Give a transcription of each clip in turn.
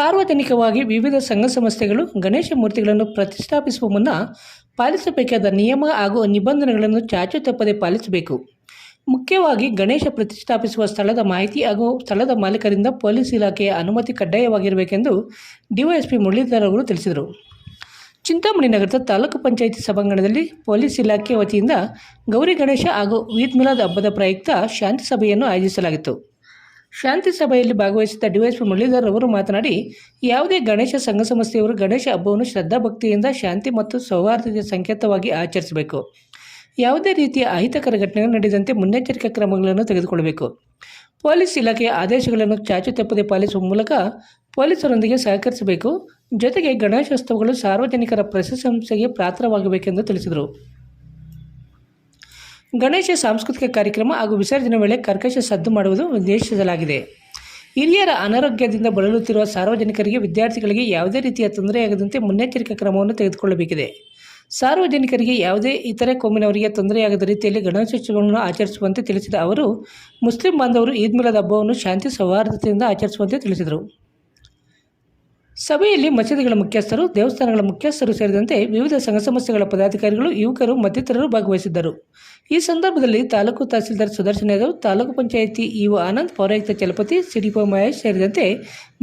ಸಾರ್ವಜನಿಕವಾಗಿ ವಿವಿಧ ಸಂಘ ಸಂಸ್ಥೆಗಳು ಗಣೇಶ ಮೂರ್ತಿಗಳನ್ನು ಪ್ರತಿಷ್ಠಾಪಿಸುವ ಮುನ್ನ ಪಾಲಿಸಬೇಕಾದ ನಿಯಮ ಹಾಗೂ ನಿಬಂಧನೆಗಳನ್ನು ಚಾಚು ತಪ್ಪದೆ ಪಾಲಿಸಬೇಕು. ಮುಖ್ಯವಾಗಿ ಗಣೇಶ ಪ್ರತಿಷ್ಠಾಪಿಸುವ ಸ್ಥಳದ ಮಾಹಿತಿ ಹಾಗೂ ಸ್ಥಳದ ಮಾಲೀಕರಿಂದ ಪೊಲೀಸ್ ಇಲಾಖೆಯ ಅನುಮತಿ ಕಡ್ಡಾಯವಾಗಿರಬೇಕೆಂದು ಡಿವೈಎಸ್ಪಿ ಮುರಳೀಧರ್ ಅವರು ತಿಳಿಸಿದರು. ಚಿಂತಾಮಣಿ ನಗರದ ತಾಲೂಕು ಪಂಚಾಯಿತಿ ಸಭಾಂಗಣದಲ್ಲಿ ಪೊಲೀಸ್ ಇಲಾಖೆ ವತಿಯಿಂದ ಗೌರಿ ಗಣೇಶ ಹಾಗೂ ಈದ್ ಮಿಲಾದ್ ಹಬ್ಬದ ಪ್ರಯುಕ್ತ ಶಾಂತಿ ಸಭೆಯನ್ನು ಆಯೋಜಿಸಲಾಗಿತ್ತು. ಶಾಂತಿ ಸಭೆಯಲ್ಲಿ ಭಾಗವಹಿಸಿದ್ದ ಡಿವೈಎಸ್ಪಿ ಮುರಳೀಧರ್ ಅವರು ಮಾತನಾಡಿ, ಯಾವುದೇ ಗಣೇಶ ಸಂಘ ಸಂಸ್ಥೆಯವರು ಗಣೇಶ ಹಬ್ಬವನ್ನು ಶ್ರದ್ಧಾಭಕ್ತಿಯಿಂದ ಶಾಂತಿ ಮತ್ತು ಸೌಹಾರ್ದದ ಸಂಕೇತವಾಗಿ ಆಚರಿಸಬೇಕು. ಯಾವುದೇ ರೀತಿಯ ಅಹಿತಕರ ಘಟನೆಗಳು ನಡೆದಂತೆ ಮುನ್ನೆಚ್ಚರಿಕಾ ಕ್ರಮಗಳನ್ನು ತೆಗೆದುಕೊಳ್ಳಬೇಕು. ಪೊಲೀಸ್ ಇಲಾಖೆಯ ಆದೇಶಗಳನ್ನು ಚಾಚು ತಪ್ಪದೆ ಪಾಲಿಸುವ ಮೂಲಕ ಪೊಲೀಸರೊಂದಿಗೆ ಸಹಕರಿಸಬೇಕು. ಜೊತೆಗೆ ಗಣೇಶೋತ್ಸವಗಳು ಸಾರ್ವಜನಿಕರ ಪ್ರಶಂಸೆಗೆ ಪಾತ್ರವಾಗಬೇಕೆಂದು ತಿಳಿಸಿದರು. ಗಣೇಶ ಸಾಂಸ್ಕೃತಿಕ ಕಾರ್ಯಕ್ರಮ ಹಾಗೂ ವಿಸರ್ಜನೆ ವೇಳೆ ಕರ್ಕಶ ಸದ್ದು ಮಾಡುವುದು ಉದ್ದೇಶಿಸಲಾಗಿದೆ. ಹಿರಿಯರ ಅನಾರೋಗ್ಯದಿಂದ ಬಳಲುತ್ತಿರುವ ಸಾರ್ವಜನಿಕರಿಗೆ ವಿದ್ಯಾರ್ಥಿಗಳಿಗೆ ಯಾವುದೇ ರೀತಿಯ ತೊಂದರೆಯಾಗದಂತೆ ಮುನ್ನೆಚ್ಚರಿಕೆ ಕ್ರಮವನ್ನು ತೆಗೆದುಕೊಳ್ಳಬೇಕಿದೆ. ಸಾರ್ವಜನಿಕರಿಗೆ ಯಾವುದೇ ಇತರೆ ಕೋಮಿನವರಿಗೆ ತೊಂದರೆಯಾಗದ ರೀತಿಯಲ್ಲಿ ಗಣೇಶೋತ್ಸವಗಳನ್ನು ಆಚರಿಸುವಂತೆ ತಿಳಿಸಿದ ಅವರು, ಮುಸ್ಲಿಂ ಬಾಂಧವರು ಈದ್ ಮಿಲಾದ್ ಹಬ್ಬವನ್ನು ಶಾಂತಿ ಸೌಹಾರ್ದತೆಯಿಂದ ಆಚರಿಸುವಂತೆ ತಿಳಿಸಿದರು. ಸಭೆಯಲ್ಲಿ ಮಸೀದಿಗಳ ಮುಖ್ಯಸ್ಥರು, ದೇವಸ್ಥಾನಗಳ ಮುಖ್ಯಸ್ಥರು ಸೇರಿದಂತೆ ವಿವಿಧ ಸಂಘ ಸಂಸ್ಥೆಗಳ ಪದಾಧಿಕಾರಿಗಳು, ಯುವಕರು, ಮತ್ತಿತರರು ಭಾಗವಹಿಸಿದ್ದರು. ಈ ಸಂದರ್ಭದಲ್ಲಿ ತಾಲೂಕು ತಹಸೀಲ್ದಾರ್ ಸುದರ್ಶನ್ ಯಾದವ್, ತಾಲೂಕು ಪಂಚಾಯಿತಿ ಇಒ ಆನಂದ್, ಪೌರಾಯುಕ್ತ ಚಲಪತಿ ಸಿಡಿಪೋ ಮಹೇಶ್ ಸೇರಿದಂತೆ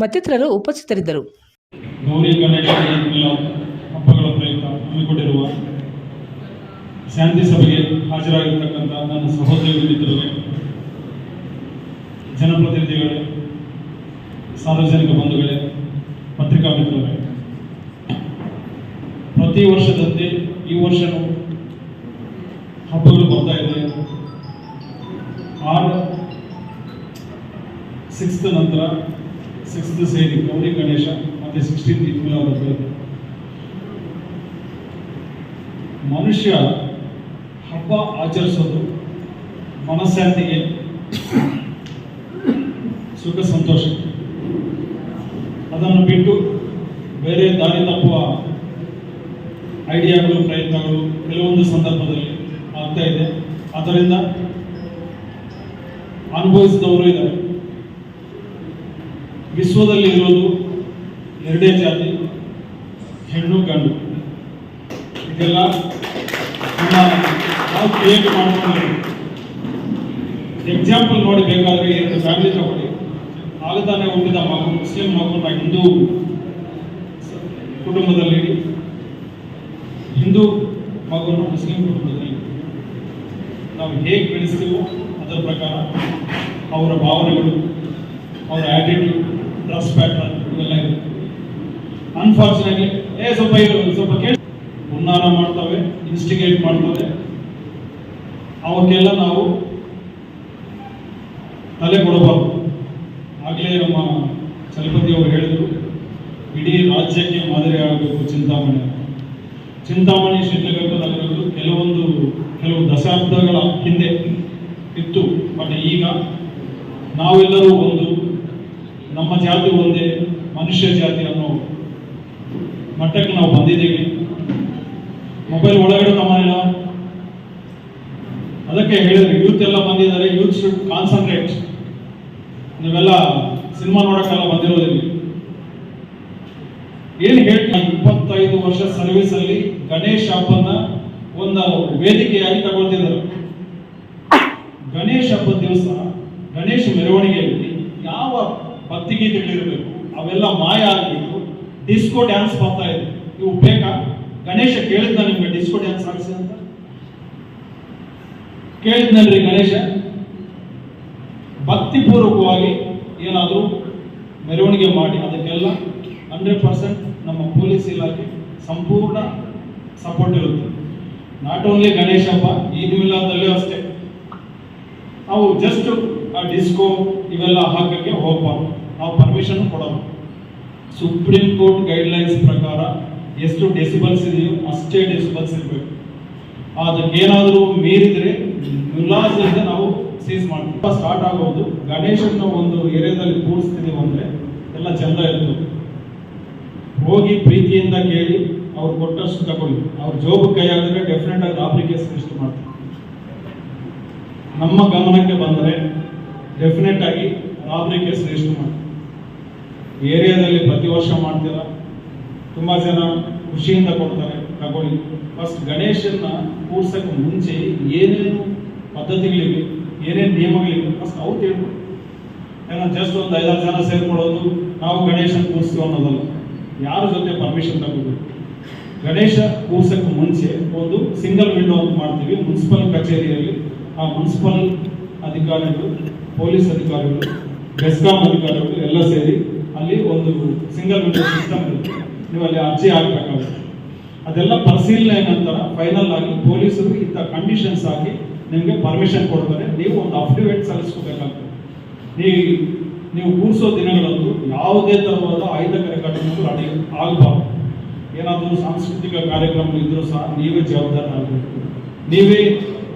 ಮತ್ತಿತರರು ಉಪಸ್ಥಿತರಿದ್ದರು. ಶಾಂತಿ ಸಭೆಗೆ ಹಾಜರಾಗಿರ್ತಕ್ಕಂಥ ನನ್ನ ಸಹೋದರಿ ಮಿತ್ರರೇ, ಜನಪ್ರತಿನಿಧಿಗಳೇ, ಸಾರ್ವಜನಿಕ ಬಂಧುಗಳೇ ಪತ್ರಿಕಾ ಮಿತ್ರರೇ ಪ್ರತಿ ವರ್ಷದಂತೆ ಈ ವರ್ಷನೂ ಹಬ್ಬಗಳು ಬರ್ತಾ ಇದೆ. ಆರು ಸಿಕ್ಸ್ತ್ ನಂತರ ಸಿಕ್ಸ್ತ್ ಸೇರಿ ಗೌರಿ ಗಣೇಶ, ಮತ್ತೆ ಸಿಕ್ಸ್ಟೀನ್ ಇದೆ. ಮನುಷ್ಯ ಹಬ್ಬ ಆಚರಿಸೋದು ಮನಸ್ಸಾಂತಿಗೆ ಸುಖ ಸಂತೋಷ ಅದನ್ನು ಬಿಟ್ಟು ಬೇರೆ ದಾರಿ ತಪ್ಪುವ ಐಡಿಯಾಗಳು ಪ್ರಯತ್ನಗಳು ಕೆಲವೊಂದು ಸಂದರ್ಭದಲ್ಲಿ ಆಗ್ತಾ ಇದೆ. ಆದ್ದರಿಂದ ಅನುಭವಿಸಿದವರು ಇದ್ದಾರೆ. ವಿಶ್ವದಲ್ಲಿ ಇರೋದು ಎರಡೇ ಜಾತಿ, ಹೆಣ್ಣು, ಗಂಡು. ಇದೆಲ್ಲ ನಾವು ಕ್ರಿಯೇಟ್ ಮಾಡ್ಕೊಂಡು ಎಕ್ಸಾಂಪಲ್ ನೋಡಿ ಬೇಕಾದ್ರೆ ಎರಡು ಫ್ಯಾಮಿಲಿ ತಗೊಳ್ಳಿ. ಆಗತಾನೆ ಹುಟ್ಟಿದ ಮಗು ಮುಸ್ಲಿಂ ಮಗುನ ಹಿಂದೂ ಕುಟುಂಬದಲ್ಲಿ ಹಿಂದೂ ಮಗುವನ್ನು ಮುಸ್ಲಿಂ ಕುಟುಂಬದಲ್ಲಿ ನಾವು ಹೇಗೆ ಬೆಳೆಸ್ತೀವೋ ಅದರ ಪ್ರಕಾರ ಅವರ ಭಾವನೆಗಳು, ಅವರ ಆಟಿಟ್ಯೂಡ್ ಡ್ರೆಸ್ ಪ್ಯಾಟರ್ನ್ ಇವೆಲ್ಲ ಇರುತ್ತೆ. ಅನ್ಫಾರ್ಚುನೇಟ್ಲಿ ಏ, ಸ್ವಲ್ಪ ಸ್ವಲ್ಪ ಕೇಳಿ. ಉನ್ನಾರ ಮಾಡ್ತವೆ ಇನ್ಸ್ಟಿಗೇಟ್ ಮಾಡ್ತವೆ. ಅವಕ್ಕೆಲ್ಲ ನಾವು ತಲೆ ಕೊಡಬಾರ್ದು. ಚಲಪತಿ ಅವರು ಹೇಳಿದರು, ಇಡೀ ರಾಜ್ಯಕ್ಕೆ ಮಾದರಿ ಆಗಬೇಕು ಚಿಂತಾಮಣಿ. ಚಿಂತಾಮಣಿ ನಗರಗಳು ಕೆಲವೊಂದು, ಕೆಲವು ದಶಾಬ್ದಗಳ ಹಿಂದೆ ಇತ್ತು. ಬಟ್ ಈಗ ನಾವೆಲ್ಲರೂ ಒಂದು, ನಮ್ಮ ಜಾತಿ ಒಂದೇ, ಮನುಷ್ಯ ಜಾತಿ ಅನ್ನೋ ಮಟ್ಟಕ್ಕೆ ನಾವು ಬಂದಿದ್ದೀವಿ. ಮೊಬೈಲ್ ಒಳಗಡೆ ನಮ್ಮನೆಲ್ಲ ಅದಕ್ಕೆ ಹೇಳಿದ್ರೆ ಯೂತ್ ಎಲ್ಲ ಬಂದಿದ್ದಾರೆ ಯೂತ್ ಶುಡ್ ಕಾನ್ಸಂಟ್ರೇಟ್ ನೀವೆಲ್ಲ ಸಿನಿಮಾ ನೋಡಕ್ಕೆಲ್ಲ ಬಂದಿರೋದಿಲ್ಲ. ಏನ್ ಹೇಳ್ತಾ? ಇಪ್ಪತ್ತೈದು ವರ್ಷ ಸರ್ವಿಸ್ ಅಲ್ಲಿ ಗಣೇಶ್ ಹಬ್ಬನ ಒಂದು ವೇದಿಕೆಯಾಗಿ ತಗೊಳ್ತಿದ್ರು. ಗಣೇಶ ಹಬ್ಬದ ದಿವಸ ಗಣೇಶ ಮೆರವಣಿಗೆಯಲ್ಲಿ ಯಾವ ಭಕ್ತಿ ಭಕ್ತಿಗೀತೆಗಳಿರಬೇಕು ಅವೆಲ್ಲ ಮಾಯ ಆಗಿದ್ದು ಡಿಸ್ಕೋ ಡ್ಯಾನ್ಸ್ ಬರ್ತಾ ಇದೆ. ಇವು ಬೇಕಾ? ಗಣೇಶ ಕೇಳಿದ್ನ ನಿಮ್ಗೆ ಡಿಸ್ಕೋ ಡ್ಯಾನ್ಸ್ ಆಗಿಸಿ ಅಂತ? ಕೇಳಿದ್ನಲ್ರಿ ಗಣೇಶ? ಭಕ್ತಿಪೂರ್ವಕವಾಗಿ ಏನಾದರೂ ಮೆರವಣಿಗೆ ಮಾಡಿ ಅದಕ್ಕೆಲ್ಲ ಹಂಡ್ರೆಡ್ ಪರ್ಸೆಂಟ್ ನಮ್ಮ ಪೊಲೀಸ್ ಇಲಾಖೆ ಸಂಪೂರ್ಣ ಸಪೋರ್ಟ್ ಇರುತ್ತೆ. ನಾಟ್ ಓನ್ಲಿ ಗಣೇಶ ಹಬ್ಬ ಈದ್ ಮಿಲಾದಲ್ಲೂ ಅಷ್ಟೇ. ನಾವು ಜಸ್ಟ್ ಆ ಡಿಸ್ಕೋ ಇವೆಲ್ಲ ಹಾಕಕ್ಕೆ ಹೋಗ್ಬಾರ್ದು. ನಾವು ಪರ್ಮಿಷನ್ ಕೊಡೋದು. ಸುಪ್ರೀಂ ಕೋರ್ಟ್ ಗೈಡ್ಲೈನ್ಸ್ ಪ್ರಕಾರ ಎಷ್ಟು ಡೆಸಿಬಲ್ಸ್ ಇದೆಯೋ ಅಷ್ಟೇ ಡೆಸಿಬಲ್ಸ್ ಇರಬೇಕು. ಅದಕ್ಕೇನಾದರೂ ಮೀರಿದ್ರೆ ಮುಲಾ ಸ್ಟಾರ್ಟ್ ಆಗೋದು ಗಣೇಶನ ಒಂದು ಏರಿಯಾದಲ್ಲಿ ಕೂರಿಸ್ತೀನಿ ಅಂದರೆ ಎಲ್ಲ ಚಂದ ಇರ್ತದೆ ಹೋಗಿ ಪ್ರೀತಿಯಿಂದ ಕೇಳಿ ಅವ್ರು ಕೊಟ್ಟಷ್ಟು ತಗೊಳ್ಳಿ. ಅವ್ರ ಜೋಬು ಕೈ ಆದ್ರೆ ಡೆಫಿನೆಟ್ ಆಗಿ ರಾಬ್ರಿ ಕೇಸ್ ಮಾಡ್ತಾರೆ ನಮ್ಮ ಗಮನಕ್ಕೆ ಬಂದರೆ ಡೆಫಿನೆಟ್ ಆಗಿ ರಾಬ್ರಿ ಕೇಸ್ ರಿಜಿಸ್ಟರ್ ಮಾಡ್ತೀವಿ ಏರಿಯಾದಲ್ಲಿ ಪ್ರತಿ ವರ್ಷ ಮಾಡ್ತೀರ? ತುಂಬ ಜನ ಖುಷಿಯಿಂದ ಕೊಡ್ತಾರೆ, ತಗೊಳ್ಳಿ. ಫಸ್ಟ್ ಗಣೇಶನ್ನ ಕೂರ್ಸಕ್ಕೆ ಮುಂಚೆ ಏನೇನು ಪದ್ಧತಿಗಳಿವೆ? ಏನೇನು ನಿಯಮಗಳಿವೆ ಫಸ್ಟ್ ಅವ್ರು ತಿಳ್ಕೊಂಡು ಜಸ್ಟ್ ಒಂದು ಐದಾರು ಜನ ಸೇರ್ಕೊಳ್ಳೋದು, ನಾವು ಗಣೇಶನ ಕೂರಿಸ್ತೀವಿ ಅನ್ನೋದಲ್ಲ. ಯಾರ ಜೊತೆ ಪರ್ಮಿಷನ್ ತಗೋಬೇಕು ಗಣೇಶ ಕೂರ್ಸಕ್ಕೆ ಮುಂಚೆ ಒಂದು ಸಿಂಗಲ್ ವಿಂಡೋ ಮಾಡ್ತೀವಿ. ಮುನ್ಸಿಪಲ್ ಕಚೇರಿಯಲ್ಲಿ ಆ ಮುನ್ಸಿಪಲ್ ಅಧಿಕಾರಿಗಳು ಪೊಲೀಸ್ ಅಧಿಕಾರಿಗಳು ಬೆಸ್ಕಾಂ ಅಧಿಕಾರಿಗಳು ಎಲ್ಲ ಸೇರಿ ಅಲ್ಲಿ ಒಂದು ಸಿಂಗಲ್ ವಿಂಡೋ ಸಿಸ್ಟಮ್ ಇರುತ್ತೆ. ನೀವು ಅಲ್ಲಿ ಅರ್ಜಿ ಹಾಕ್ಬೇಕಾಗುತ್ತೆ. ಅದೆಲ್ಲ ಪರಿಶೀಲನೆ ನಂತರ ಫೈನಲ್ ಆಗಿ ಪೊಲೀಸರು ಇಂಥ ಕಂಡೀಷನ್ಸ್ ಹಾಕಿ ನಿಮಗೆ ಪರ್ಮಿಷನ್ ಕೊಡ್ತಾರೆ. ನೀವು ಒಂದು ಅಫಿಡವಿಟ್ ಸಲ್ಲಿಸ್ಕೋಬೇಕಾಗ್ತದೆ. ನೀವು ನೀವು ಕೂರಿಸೋ ದಿನಗಳಂದು ಯಾವುದೇ ತರವಾದ ಅಹಿತಕರ ಘಟನೆಗಳು ಅಡಿ ಆಗಬಾರ್ದು. ಏನಾದರೂ ಸಾಂಸ್ಕೃತಿಕ ಕಾರ್ಯಕ್ರಮ ಇದ್ದರೂ ಸಹ ನೀವೇ ಜವಾಬ್ದಾರರಾಗಬೇಕು ನೀವೇ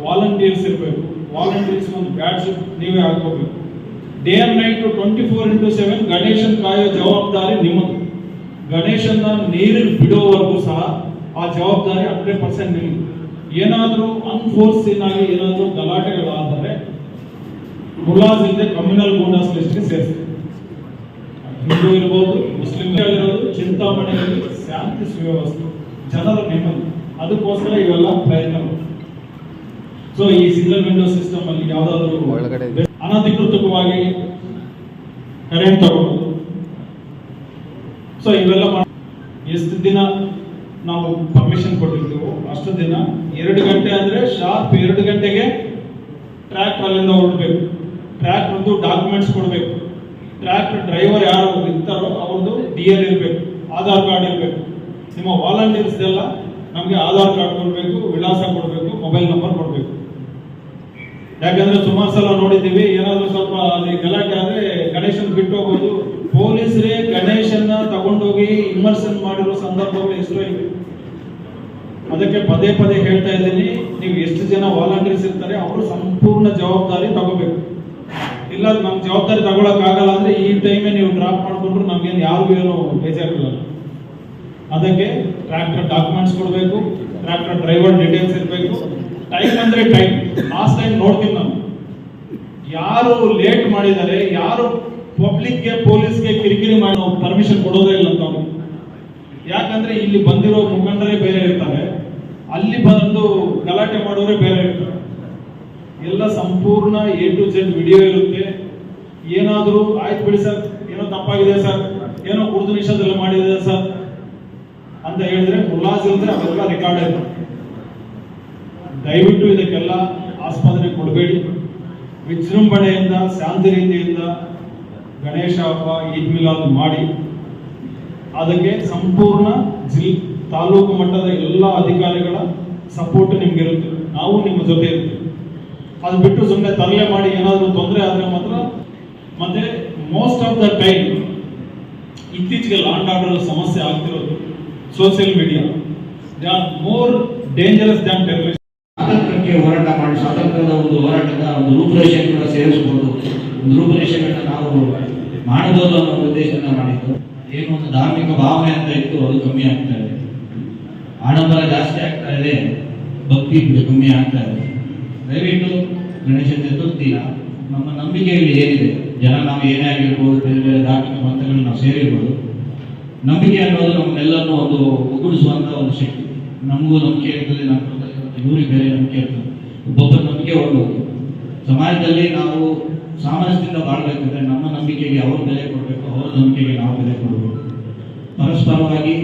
ವಾಲಂಟಿಯರ್ಸ್ ಇರಬೇಕು. ವಾಲಂಟಿಯರ್ಸ್ ಒಂದು ಬ್ಯಾಡ್ಸ್ ನೀವೇ ಹಾಕೋಬೇಕು day and night twenty four into seven ಗಣೇಶನ್ ಕಾಯೋ ಜವಾಬ್ದಾರಿ ನಿಮ್ಮದು. ಗಣೇಶನ ನೀರು ಬಿಡೋವರೆಗೂ ಸಹ ಆ ಜವಾಬ್ದಾರಿ ಹಂಡ್ರೆಡ್ ಪರ್ಸೆಂಟ್ ನಿಮ್ಮದು ಏನಾದರೂ ಅನ್ಫೋರ್ಸಿನ್ ಆಗಿ ಏನಾದರೂ ಗಲಾಟೆಗಳಾದರೆ ಮುಲಾಜ್ ಇಲ್ಲದೆ ಕಮ್ಯುನಲ್ ಗೂಂಡಾಸ್ ಲಿಸ್ಟ್ಗೆ ಸೇರಿಸ್ತೀವಿ ಹಿಂದೂ ಇರ್ಬೋದು ಮುಸ್ಲಿಂ ಇರ್ಬೋದು ಚಿಂತಾಮಣಿಯಲ್ಲಿ ಶಾಂತಿ ಸುವ್ಯವಸ್ಥೆ ಜನರ ನೆಮ್ಮದಿ ಅದಕ್ಕೋಸ್ಕರ ಇವೆಲ್ಲ ಪ್ರಯತ್ನ ಸೊ ಈ ಸಿಂಗಲ್ ವಿಂಡೋ ಸಿಸ್ಟಮ್ ಅಲ್ಲಿ ಯಾವುದಾದ್ರೂ ಅನಧಿಕೃತವಾಗಿ ಕರೆಂಟ್ ತಗೊಳ್ಳೋದು. ಸೊ ಇವೆಲ್ಲ ಎಷ್ಟು ದಿನ ನಾವು ಪರ್ಮಿಷನ್ ಕೊಟ್ಟಿರ್ತೀವೋ, ಅಷ್ಟು ದಿನ ಎರಡು ಗಂಟೆ ಅಂದ್ರೆ ಶಾರ್ಪ್ ಎರಡು ಗಂಟೆಗೆ ಟ್ರ್ಯಾಕ್ ಅಲ್ಲಿಂದ ಹೊರಡಬೇಕು. ಟ್ರ್ಯಾಕ್ ಒಂದು ಡಾಕ್ಯುಮೆಂಟ್ಸ್ ಕೊಡಬೇಕು. ಟ್ರ್ಯಾಕ್ ಡ್ರೈವರ್ ಯಾರು ಇರ್ತಾರೋ ಅವ್ರದ್ದು ಡಿ ಎಲ್ ಇರಬೇಕು ಆಧಾರ್ ಕಾರ್ಡ್ ಇರಬೇಕು. ನಿಮ್ಮ ವಾಲಂಟಿಯರ್ಸ್ ಎಲ್ಲ ನಮಗೆ ಆಧಾರ್ ಕಾರ್ಡ್ ಕೊಡಬೇಕು, ವಿಳಾಸ ಕೊಡಬೇಕು ಮೊಬೈಲ್ ನಂಬರ್ ಕೊಡಬೇಕು. ಯಾಕಂದ್ರೆ ಸುಮಾರು ಸಲ ನೋಡಿದ್ದೀವಿ, ಏನಾದ್ರು ಸ್ವಲ್ಪ ಅಲ್ಲಿ ಗಲಾಟೆ ಆದ್ರೆ ಗಣೇಶನ್ ಬಿಟ್ಟು ಹೋಗೋದು. ಪೊಲೀಸರೇ ಗಣೇಶನ್ನ ತಗೊಂಡೋಗಿ ಇಮರ್ಷನ್ ಮಾಡಿರೋ ಸಂದರ್ಭಗಳು ಎಷ್ಟೋ ಇವೆ. ಅದಕ್ಕೆ ಪದೇ ಪದೇ ಹೇಳ್ತಾ ಇದ್ದೀನಿ, ನೀವು ಎಷ್ಟು ಜನ ವಾಲಂಟಿಯರ್ಸ್ ಇರ್ತಾರೆ, ಅವರು ಸಂಪೂರ್ಣ ಜವಾಬ್ದಾರಿ ತಗೋಬೇಕು. ಇಲ್ಲ ನಮ್ ಜವಾಬ್ದಾರಿ ತಗೊಳಕ್ ಆಗಲ್ಲ ಅಂದ್ರೆ ಈ ಟೈಮೇ ನೀವು ಡ್ರಾಪ್ ಮಾಡಿಕೊಂಡ್ರು ನಮ್ಗೇನು ಯಾರಿಗೂ ಏನು ಬೇಜಾರಿಲ್ಲ. ಅದಕ್ಕೆ ಟ್ರ್ಯಾಕ್ಟರ್ ಡಾಕ್ಯುಮೆಂಟ್ಸ್ ಕೊಡಬೇಕು ಟ್ರ್ಯಾಕ್ಟರ್ ಡ್ರೈವರ್ ಡೀಟೇಲ್ಸ್ ಇರಬೇಕು. ಟೈಮ್ ಅಂದ್ರೆ ಟೈಮ್. ಲಾಸ್ಟ್ ಟೈಮ್ ನೋಡ್ತೀನಿ ನಾನು. ಯಾರು ಲೇಟ್ ಮಾಡಿದ್ದಾರೆ, ಯಾರು ಪಬ್ಲಿಕ್ಗೆ ಪೊಲೀಸ್ಗೆ ಕಿರಿಕಿರಿ ಮಾಡಿ ನಾವು ಪರ್ಮಿಷನ್ ಕೊಡೋದೇ ಇಲ್ಲ ಅವ್ರಿಗೆ ಯಾಕಂದ್ರೆ ಇಲ್ಲಿ ಬಂದಿರೋ ಮುಖಂಡರೇ ಬೇರೆ ಇರ್ತಾರೆ. ಅಲ್ಲಿ ಬಂದು ಗಲಾಟೆ ಮಾಡೋರೇ ಬೇರೆ ಇರ್ತಾರೆ. ಎಲ್ಲ ಸಂಪೂರ್ಣ ಎ ಟು ಜೆಡ್ ವಿಡಿಯೋ ಇರುತ್ತೆ. ಏನಾದರೂ, ಆಯ್ತು ಬಿಡಿ ಸರ್, ಏನೋ ತಪ್ಪಾಗಿದೆ ಸರ್, ಏನೋ ಕುಡಿದು ನಿಷೇಧದಲ್ಲಿ ಮಾಡಿದೆ ಸರ್ ಅಂತ ಹೇಳಿದ್ರೆ ಮುಲಾಜ್ ಇಲ್ಲದೆ ಅವೆಲ್ಲ ರೆಕಾರ್ಡ್ ಇರುತ್ತೆ ದಯವಿಟ್ಟು ಇದಕ್ಕೆಲ್ಲ ಆಸ್ಪತ್ರೆ ಕೊಡಬೇಡಿ. ವಿಜೃಂಭಣೆಯಿಂದ, ಶಾಂತಿ ರೀತಿಯಿಂದ ಗಣೇಶ ಹಬ್ಬ, ಈದ್ ಮಿಲಾದ್ ಮಾಡಿ. ಅದಕ್ಕೆ ಸಂಪೂರ್ಣ ಜಿಲ್, ತಾಲೂಕು ಮಟ್ಟದ ಎಲ್ಲ ಅಧಿಕಾರಿಗಳ ಸಪೋರ್ಟ್ ನಿಮ್ಗಿರುತ್ತೆ. ನಾವು ನಿಮ್ಮ ಜೊತೆ ಇರ್ತೀವಿ. ಅದು ಬಿಟ್ಟು ಸುಮ್ಮನೆ ತರಲೆ ಮಾಡಿ ಏನಾದರೂ ತೊಂದರೆ ಆದರೆ ಮಾತ್ರ ಮತ್ತೆ ಮೋಸ್ಟ್ ಆಫ್ ದ ಟೈಮ್ ಇತ್ತೀಚೆಗೆ ಲಾಂಡ್ ಆರ್ಡರ್ ಸಮಸ್ಯೆ ಆಗ್ತಿರೋದು social media they are more dangerous than terrorist ಸ್ವಾತಂತ್ರ್ಯಕ್ಕೆ ಹೋರಾಟ ಮಾಡಿ, ಸ್ವಾತಂತ್ರ್ಯದ ಒಂದು ಹೋರಾಟದ ಒಂದು ರೂಪುರೇಷೆ ಕೂಡ ಸೇರಿಸಬಹುದು ಒಂದು ರೂಪುರೇಷೆಗಳನ್ನ ನಾವು ಮಾಡಬಹುದು ಅನ್ನೋ ಉದ್ದೇಶದಿಂದ ಮಾಡಿದ್ದು. ಏನು ಒಂದು ಧಾರ್ಮಿಕ ಭಾವನೆ ಅಂತ ಇತ್ತು, ಅದು ಕಮ್ಮಿ ಆಗ್ತಾ ಇದೆ. ಆಡಂಬರ ಜಾಸ್ತಿ ಆಗ್ತಾ ಇದೆ, ಭಕ್ತಿ ಕಮ್ಮಿ ಆಗ್ತಾ ಇದೆ. ದಯವಿಟ್ಟು ಗಣೇಶ ಚತುರ್ಥಿ ನಮ್ಮ ನಂಬಿಕೆಗಳು ಏನಿದೆ? ಜನ ನಾವು ಏನೇ ಆಗಿರ್ಬೋದು, ಬೇರೆ ಬೇರೆ ಧಾರ್ಮಿಕ ಮತಗಳನ್ನ ನಾವು ಸೇರಿರ್ಬೋದು. ನಂಬಿಕೆ ಅನ್ನೋದು ನಮ್ಮನ್ನೆಲ್ಲರನ್ನೂ ಒಂದು ಒಗ್ಗೂಡಿಸುವಂತ ಒಂದು ಶಕ್ತಿ. ನಮಗೂ ನಂಬಿಕೆ ಇರ್ತದೆ ನಮ್ಮ ಇವರಿಗೆ ಬೇರೆ ನಂಬಿಕೆ ಇರ್ತದೆ ಒಬ್ಬೊಬ್ಬರ ನಂಬಿಕೆ ಒಂದು ಸಮಾಜದಲ್ಲಿ ನಾವು ಸಾಮರಸ್ಯದಿಂದ ಬಾಳ್ಬೇಕಂದ್ರೆ ನಮ್ಮ ನಂಬಿಕೆಗೆ ಅವ್ರ ಬೆಲೆ ಕೊಡಬೇಕು, ಅವರ ನಂಬಿಕೆಗೆ ನಾವು ಬೆಲೆ ಕೊಡಬೇಕು. ಪರಸ್ಪರವಾಗಿ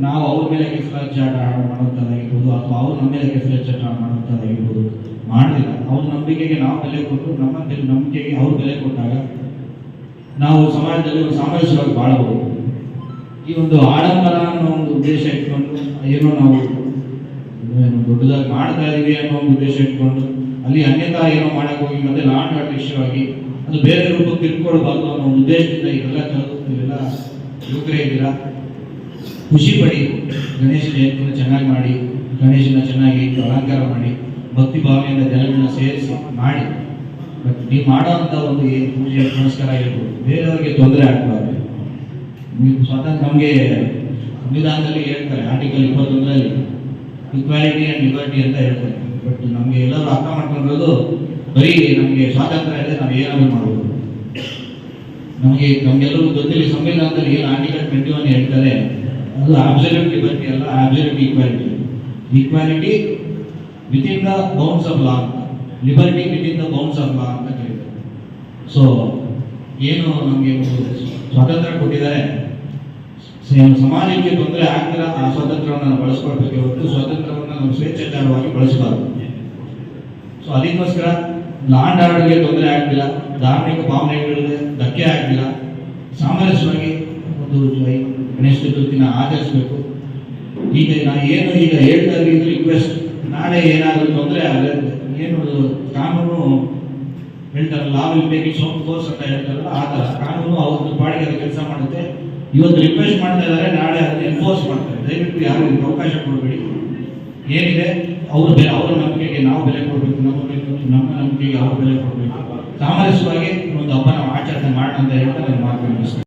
ನಾವು ಅವ್ರ ಮೇಲೆ ಕೆಸರಾಚಾರ ಮಾಡುವಂಥದ್ದಾಗಿರ್ಬೋದು ಅಥವಾ ಅವ್ರ ನಮ್ಮ ಮೇಲೆ ಕೆಸರಾಚಾರ ಮಾಡುವಂಥದ್ದಾಗಿರ್ಬೋದು ಮಾಡಲಿಲ್ಲ ಅವ್ರ ನಂಬಿಕೆಗೆ ನಾವು ಬೆಲೆ ಕೊಟ್ಟು, ನಮ್ಮ ನಂಬಿಕೆಗೆ ಅವ್ರು ಬೆಲೆ ಕೊಟ್ಟಾಗ ನಾವು ಸಮಾಜದಲ್ಲಿ ಒಂದು ಸಾಮರಸ್ಯವಾಗಿ ಬಾಳಬಹುದು ಈ ಒಂದು ಆಡಂಬರ ಅನ್ನೋ ಒಂದು ಉದ್ದೇಶ ಇಟ್ಕೊಂಡು ಏನೋ ನಾವು ಏನು ದೊಡ್ಡದಾಗಿ ಮಾಡ್ತಾ ಇದೀವಿ ಅನ್ನೋ ಒಂದು ಉದ್ದೇಶ ಇಟ್ಕೊಂಡು ಅಲ್ಲಿ ಅನ್ಯತಾ ಏನೋ ಮಾಡಕ್ ಹೋಗಿ ಮತ್ತೆ ಲಾಂಡ್ ವಿಷಯವಾಗಿ ಅದು ಬೇರೆ ರೂಪಕ್ಕೆ ತಿಳ್ಕೊಳ್ಬಾರ್ದು ಅನ್ನೋ ಉದ್ದೇಶದಿಂದ ಇವೆಲ್ಲ ನೀವೆಲ್ಲ ಯುವಕರೇ ಇದ್ದೀರಾ? ಖುಷಿ ಪಡಿ. ಗಣೇಶ ಜಯಂತಿನ ಚೆನ್ನಾಗಿ ಮಾಡಿ, ಗಣೇಶನ ಚೆನ್ನಾಗಿ ಅಲಂಕಾರ ಮಾಡಿ, ಭಕ್ತಿ ಭಾವನೆಯಿಂದ ಜನಗಳನ್ನ ಸೇರಿಸಿ ಮಾಡಿ. ಬಟ್ ನೀವು ಮಾಡೋ ಅಂತ ಒಂದು ಪೂಜೆ ಪುನಸ್ಕಾರ ಆಗಿರ್ಬೋದು. ಬೇರೆಯವ್ರಿಗೆ ತೊಂದರೆ ಆಗಬಾರ್ದು. ನೀವು ಸ್ವತಃ ನಮಗೆ ಸಂವಿಧಾನದಲ್ಲಿ ಹೇಳ್ತಾರೆ, ಆರ್ಟಿಕಲ್ ಇಪ್ಪತ್ತೊಂದರಲ್ಲಿ ಇಕ್ವಾಲಿಟಿ ಆ್ಯಂಡ್ ಲಿಬರ್ಟಿ ಅಂತ ಹೇಳ್ತಾರೆ ಬಟ್ ನಮಗೆ ಎಲ್ಲರೂ ಅರ್ಥ ಮಾಡ್ಕೊಂಡಿರೋದು ಬರೀ ನಮಗೆ ಸ್ವಾತಂತ್ರ್ಯ ಇದೆ ನಾವು ಏನಾದರೂ ಮಾಡ್ಬೋದು ನಮಗೆ ನಮಗೆಲ್ಲರಿಗೂ ಗೊತ್ತಿಲ್ಲ, ಸಂವಿಧಾನದಲ್ಲಿ ಏನು ಆರ್ಟಿಕಲ್ ಟ್ವೆಂಟಿ ಒನ್ ಹೇಳ್ತಾರೆ, ಅದು ಅಬ್ಸಲ್ಯೂಟ್ ಲಿಬರ್ಟಿ ಅಲ್ಲ absolute equality equality within the bounds of law liberty within the bounds of law ಅಂತ ಕೇಳ್ತಾರೆ. ಸೊ ಏನು ನಮಗೆ ಸ್ವಾತಂತ್ರ್ಯ ಕೊಟ್ಟಿದ್ದಾರೆ ಸಮಾಜಕ್ಕೆ ತೊಂದರೆ ಆಗ್ತಿರ ಆ ಸ್ವಾತಂತ್ರ್ಯವನ್ನು ನಾವು ಬಳಸ್ಕೊಳ್ಬೇಕು. ಹೊರತು ಸ್ವಾತಂತ್ರ್ಯವನ್ನು ನಾವು ಸ್ವೇಚ್ಛಾಚಾರವಾಗಿ ಬಳಸಬಾರ್ದು. ಸೊ ಅದಕ್ಕೋಸ್ಕರ ಲಾಂಡ್ ಆರ್ಡರ್ಗೆ ತೊಂದರೆ ಆಗ್ತಿಲ್ಲ, ಧಾರ್ಮಿಕ ಭಾವನೆಗಳಿಗೆ ಧಕ್ಕೆ ಆಗ್ತಿಲ್ಲ. ಸಾಮರಸ್ಯವಾಗಿ ಒಂದು ಗಣೇಶ ಚತುರ್ಥಿನ ಆಚರಿಸಬೇಕು. ಈಗ ನಾ ಏನು ಈಗ ಹೇಳ್ತಾ ಇದ್ದೀನಿ ರಿಕ್ವೆಸ್ಟ್ ನಾಳೆ ಏನಾದರೂ ತೊಂದರೆ ಆದರೆ ಏನು ಕಾನೂನು ಹೇಳ್ತಾರಲ್ಲ law will its own course ಅಂತ ಹೇಳ್ತಾರಲ್ಲ, ಆ ಥರ. ಕಾನೂನು ಅವ್ರದ್ದು ಪಾಡಿಗೆ ಕೆಲಸ ಮಾಡುತ್ತೆ. ಇವತ್ತು ರಿಕ್ವೆಸ್ಟ್ ಮಾಡ್ತಾ ಇದ್ದಾರೆ, ನಾಳೆ ಎನ್ಫೋರ್ಸ್ ಮಾಡ್ತಾರೆ. ದಯವಿಟ್ಟು ಯಾರು ಇದಕ್ಕೆ ಅವಕಾಶ ಕೊಡಬೇಡಿ. ಏನಿದೆ? ಅವ್ರ ಬೆಲೆ ಅವರ ನಂಬಿಕೆಗೆ ನಾವು ಬೆಲೆ ಕೊಡಬೇಕು, ನಮ್ಮ ನಮ್ಮ ನಂಬಿಕೆಗೆ ಅವ್ರ ಬೆಲೆ ಕೊಡಬೇಕು. ಸಾಮರಸ್ಯವಾಗಿ ಒಂದು ಹಬ್ಬ ನಾವು ಆಚರಣೆ ಮಾಡೋಣ ಅಂತ ಹೇಳ್ತಾ ನಾನು ಮಾತು ಮುಗಿಸ್ತೇನೆ